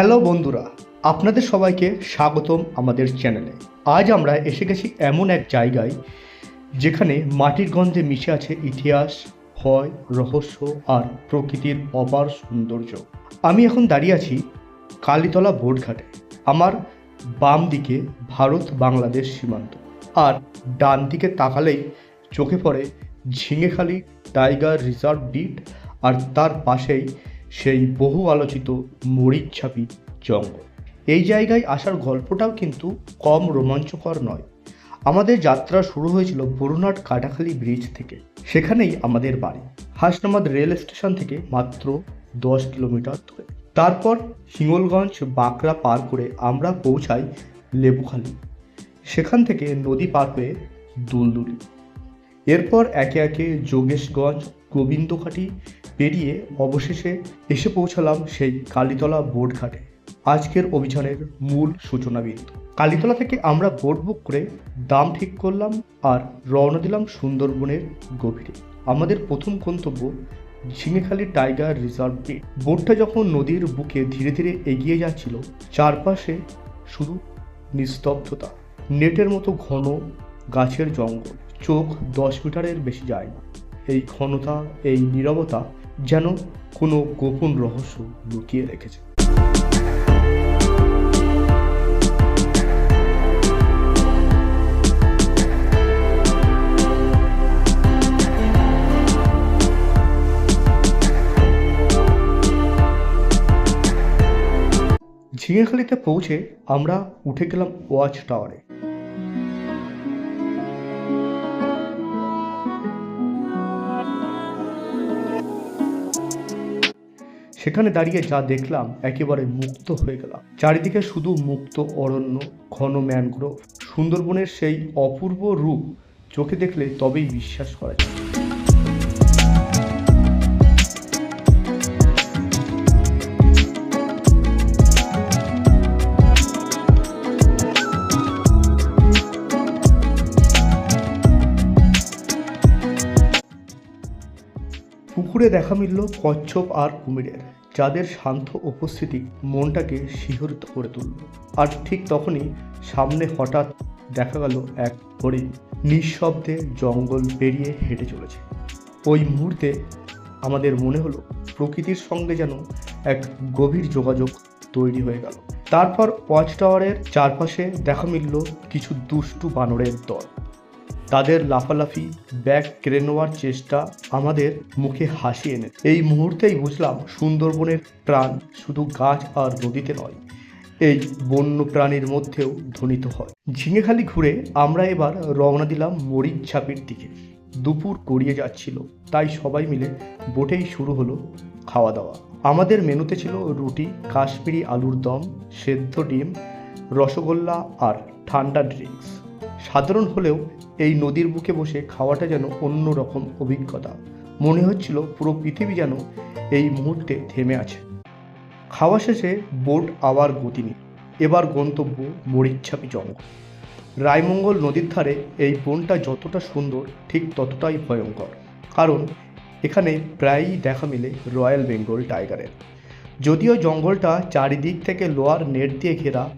Hello বন্ধুরা, আপনাদের সবাইকে স্বাগতম আমাদের চ্যানেলে। আজ আমরা এসে গেছি এমন এক জায়গায় যেখানে মাটির গন্ধে মিশে আছে ইতিহাস, ভয়, রহস্য আর প্রকৃতির অপার সৌন্দর্য। আমি এখন দাঁড়িয়ে আছি কালীতলা ভোটঘাটে আমার বাম দিকে ভারত বাংলাদেশ সীমান্ত। আর ডান দিকে তাকালেই চোখে পড়ে ঝিঙেখালি টাইগার রিজার্ভ ডিট, আর তার পাশেই সেই বহু আলোচিত মরিচছাপি জঙ্গল। এই জায়গায় আসার গল্পটাও কিন্তু কম রোমাঞ্চকর নয়। আমাদের যাত্রা শুরু হয়েছিল বরুণাট কাটাখালী ব্রিজ থেকে। সেখানেই আমাদের বাড়ি। হাসনামাদ রেল স্টেশন থেকে মাত্র দশ কিলোমিটার দূরে। তারপর হিঙ্গলগঞ্জ বাঁকড়া পার করে আমরা পৌঁছাই লেবুখালি। সেখান থেকে নদী পার হয়ে দুলদুলি। এরপর একে একে যোগেশগঞ্জ, গোবিন্দঘাটি পেরিয়ে অবশেষে এসে পৌঁছালাম সেই কালীতলা বোট ঘাটে। আজকের অভিযানের মূল সূচনা বিন্দু কালীতলা থেকে আমরা বোট বুক করে দাম ঠিক করলাম আর রওনা দিলাম সুন্দরবনের গভীরে। আমাদের প্রথম গন্তব্য ঝিঙেখালি টাইগার রিজার্ভ গেট। বোটটা যখন নদীর বুকে ধীরে ধীরে এগিয়ে যাচ্ছিল, চারপাশে শুধু নিস্তব্ধতা, নেটের মতো ঘন গাছের জঙ্গল। চোখ দশ মিটারের বেশি যায় না। এই ঘনতা, এই নীরবতা যেন কোনো গোপন রহস্য লুকিয়ে রেখেছে। ঝিঙেখালিতে পৌঁছে আমরা উঠে গেলাম ওয়াচ টাওয়ারে। সেখানে দাঁড়িয়ে যা দেখলাম একেবারে মুক্ত হয়ে গেলাম। চারিদিকে শুধু মুক্ত, অরণ্য, ঘন ম্যানগ্রোভ। সুন্দরবনের সেই অপূর্ব রূপ চোখে দেখলে তবেই বিশ্বাস করা যায়। পুকুরে দেখা মিলল কচ্ছপ আর কুমিরের। যাদের শান্ত উপস্থিতি মনটাকে শিহরিত করে তুলল। আর ঠিক তখনই সামনে হঠাৎ দেখা গেল এক হরিণ। নিঃশব্দে জঙ্গল পেরিয়ে হেঁটে চলেছে। ওই মুহূর্তে আমাদের মনে হলো প্রকৃতির সঙ্গে যেন এক গভীর যোগাযোগ তৈরি হয়ে গেল। তারপর ওয়াচ টাওয়ারের চারপাশে দেখা মিলল কিছু দুষ্টু বানরের দল। তাদের লাফালাফি, ব্যাগ কেড়ে নেওয়ার চেষ্টা আমাদের মুখে হাসি এনে। এই মুহূর্তেই বুঝলাম সুন্দরবনের প্রাণ শুধু গাছ আর নদীতে নয়, এই বন্য প্রাণীর মধ্যেও ধ্বনিত হয়। ঝিঙেখালি ঘুরে আমরা এবার রওনা দিলাম মরিচ ছাপির দিকে। দুপুর গড়িয়ে যাচ্ছিল, তাই সবাই মিলে বোটেই শুরু হলো খাওয়া দাওয়া আমাদের মেনুতে ছিল রুটি, কাশ্মীরি আলুর দম, সেদ্ধ ডিম, রসগোল্লা আর ঠান্ডা ড্রিঙ্কস। সাধারণ হলেও এই নদীর বুকে বসে খাওয়াটা যেন অন্য রকম অভিজ্ঞতা। মনে হচ্ছিল পুরো পৃথিবী যেন এই মুহূর্তে থেমে আছে। খাওয়া শেষে বোট আবার গতি নিল। এবার গন্তব্য মরিচ্ছাপি জঙ্গল রায়মঙ্গল নদীর ধারে এই বনটা যতটা সুন্দর, ঠিক ততটাই ভয়ঙ্কর। কারণ এখানে প্রায়ই দেখা মিলে রয়্যাল বেঙ্গল টাইগারের। যদিও জঙ্গলটা চারিদিক থেকে লোয়ার নেট দিয়ে ঘেরা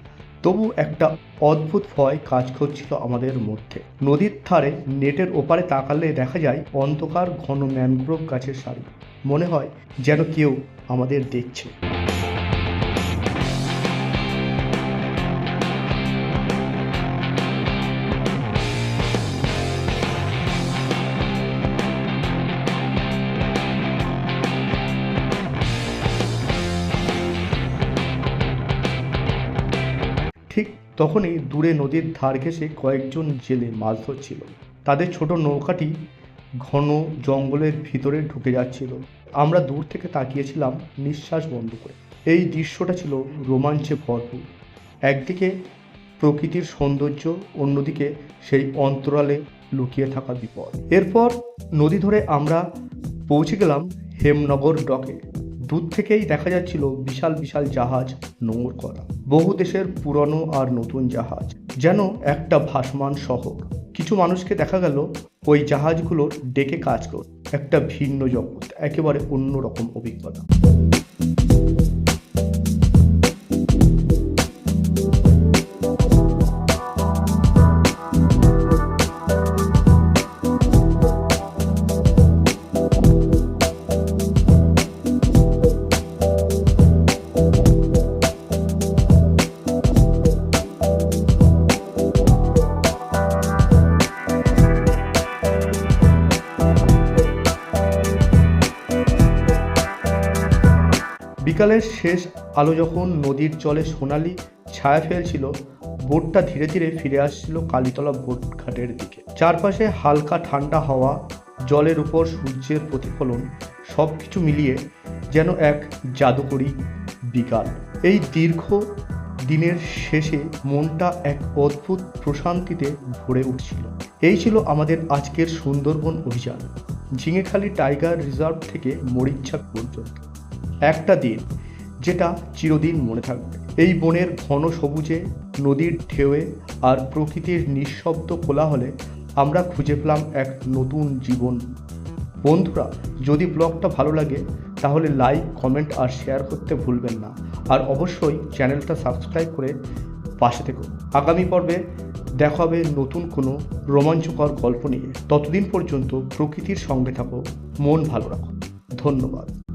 তবু একটা অদ্ভুত ভয় কাজ করছিল আমাদের মধ্যে। নদীর ধারে নেটের ওপারে তাকালে দেখা যায় অন্ধকার ঘন ম্যানগ্রোভ গাছের সারি। মনে হয় যেন কেউ আমাদের দেখছে। তখনই দূরে নদীর ধার ঘেঁষে কয়েকজন জেলে মাছ ধরছিল। তাদের ছোট নৌকাটি ঘন জঙ্গলের ভিতরে ঢুকে যাচ্ছিল। আমরা দূর থেকে তাকিয়েছিলাম নিঃশ্বাস বন্ধ করে। এই দৃশ্যটা ছিল রোমাঞ্চে ভরপুর। একদিকে প্রকৃতির সৌন্দর্য, অন্যদিকে সেই অন্তরালে লুকিয়ে থাকা বিপদ। এরপর নদী ধরে আমরা পৌঁছে গেলাম হেমনগর ডকে। দূর থেকেই দেখা যাচ্ছিল বিশাল বিশাল জাহাজ নোঙর করা। বহু দেশের পুরনো আর নতুন জাহাজ, যেন একটা ভাসমান শহর। কিছু মানুষকে দেখা গেল ওই জাহাজগুলোর ডেকে কাজ কর একটা ভিন্ন জগৎ, একেবারে অন্যরকম অভিজ্ঞতা। বিকালের শেষ আলো যখন নদীর জলে সোনালি ছায়া ফেলছিল, বোটটা ধীরে ধীরে ফিরে আসছিল কালীতলা বোট ঘাটের দিকে। চারপাশে হালকা ঠান্ডা হাওয়া, জলের উপর সূর্যের প্রতিফলন সব কিছু মিলিয়ে যেন এক জাদুকরী বিকাল। এই দীর্ঘ দিনের শেষে মনটা এক অদ্ভুত প্রশান্তিতে ভরে উঠছিল। এই ছিল আমাদের আজকের সুন্দরবন অভিযান। ঝিঙেখালি টাইগার রিজার্ভ থেকে মরিচ্ছাক পর্যন্ত। একটা দিন যেটা চিরদিন মনে থাকবে। এই বনের ঘন সবুজে, নদীর ঢেউয়ে আর প্রকৃতির নিঃশব্দ কোলাহলে আমরা খুঁজে পেলাম এক নতুন জীবন। বন্ধুরা, যদি ব্লগটা ভালো লাগে, তাহলে লাইক, কমেন্ট আর শেয়ার করতে ভুলবেন না। আর অবশ্যই চ্যানেলটা সাবস্ক্রাইব করে পাশে থেকো। আগামী পর্বে দেখা হবে নতুন কোনো রোমাঞ্চকর গল্প নিয়ে। ততদিন পর্যন্ত প্রকৃতির সঙ্গে থাকো, মন ভালো রাখো। ধন্যবাদ।